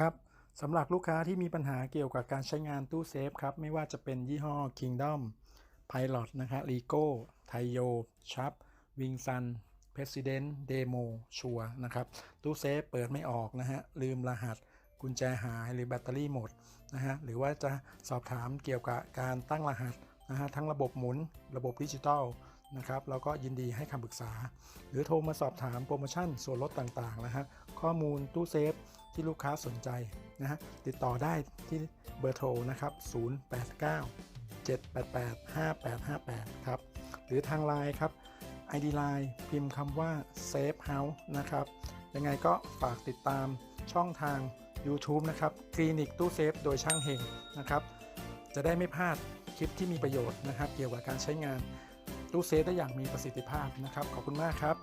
ครับสำหรับลูกค้าที่มีปัญหาเกี่ยวกับการใช้งานตู้เซฟครับ ไม่ว่าจะเป็นยี่ห้อ Kingdom Pilot นะฮะ Rico Taiyo Sharp Wingsun President Demo ชัวนะครับ ตู้เซฟเปิดไม่ออกนะฮะ ลืมรหัสกุญแจหายหรือแบตเตอรี่หมดนะฮะ หรือว่าจะสอบถามเกี่ยวกับการตั้งรหัสนะฮะ ทั้งระบบหมุนระบบดิจิตอล นะครับแล้วก็ยินดีให้คำปรึกษา หรือโทรมาสอบถามโปรโมชั่นส่วนลดต่างๆนะฮะข้อมูลตู้เซฟที่ลูกค้าสนใจนะฮะติดต่อได้ที่เบอร์โทรนะครับ 089 788 5858 ครับ หรือทางไลน์ครับ ID Line พิมพ์คำว่า Safe House นะครับ ยังไงก็ฝากติดตามช่องทาง YouTube นะครับคลินิกตู้เซฟโดยช่างเฮงนะครับ จะได้ไม่พลาดคลิปที่มีประโยชน์นะครับ เกี่ยวกับการใช้งาน ตู้เซฟได้อย่างมีประสิทธิภาพนะครับ ขอบคุณมากครับ